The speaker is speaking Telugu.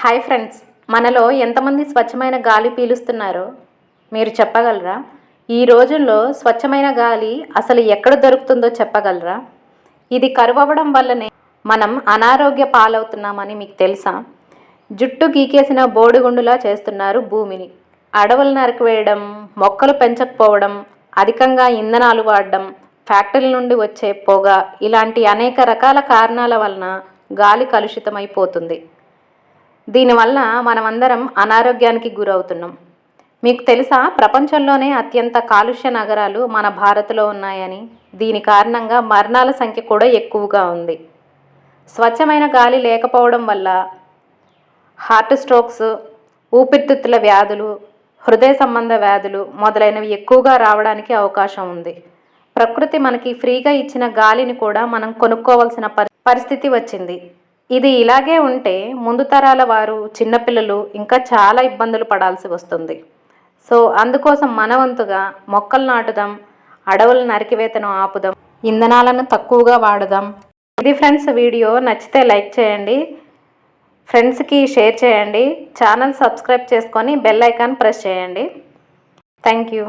హాయ్ ఫ్రెండ్స్ మనలో ఎంతమంది స్వచ్ఛమైన గాలి పీలుస్తున్నారో మీరు చెప్పగలరా? ఈ రోజుల్లో స్వచ్ఛమైన గాలి అసలు ఎక్కడ దొరుకుతుందో చెప్పగలరా? ఇది కరువవ్వడం వల్లనే మనం అనారోగ్య పాలవుతున్నామని మీకు తెలుసా? జుట్టు గీకేసిన బోడిగుండులా చేస్తున్నారు భూమిని. అడవులు నరికివేయడం మొక్కలు పెంచకపోవడం అధికంగా ఇంధనాలు వాడడం ఫ్యాక్టరీల నుండి వచ్చే పొగ ఇలాంటి అనేక రకాల కారణాల వలన గాలి కలుషితమైపోతుంది. దీనివల్ల మనమందరం అనారోగ్యానికి గురవుతున్నాం. మీకు తెలుసా? ప్రపంచంలోనే అత్యంత కాలుష్య నగరాలు మన భారత్లో ఉన్నాయని. దీని కారణంగా మరణాల సంఖ్య కూడా ఎక్కువగా ఉంది. స్వచ్ఛమైన గాలి లేకపోవడం వల్ల హార్ట్ స్ట్రోక్స్ ఊపిరితిత్తుల వ్యాధులు హృదయ సంబంధ వ్యాధులు మొదలైనవి ఎక్కువగా రావడానికి అవకాశం ఉంది. ప్రకృతి మనకి ఫ్రీగా ఇచ్చిన గాలిని కూడా మనం కొనుక్కోవాల్సిన పరిస్థితి వచ్చింది. ఇది ఇలాగే ఉంటే ముందు తరాల వారు చిన్నపిల్లలు ఇంకా చాలా ఇబ్బందులు పడాల్సి వస్తుంది. సో అందుకోసం మనవంతుగా మొక్కలు నాటుదాం అడవుల నరికివేతను ఆపుదాం ఇంధనాలను తక్కువగా వాడదాం. ఇది ఫ్రెండ్స్ వీడియో నచ్చితే లైక్ చేయండి. ఫ్రెండ్స్కి షేర్ చేయండి. ఛానల్ సబ్స్క్రైబ్ చేసుకొని బెల్ ఐకాన్ ప్రెస్ చేయండి. Thank you.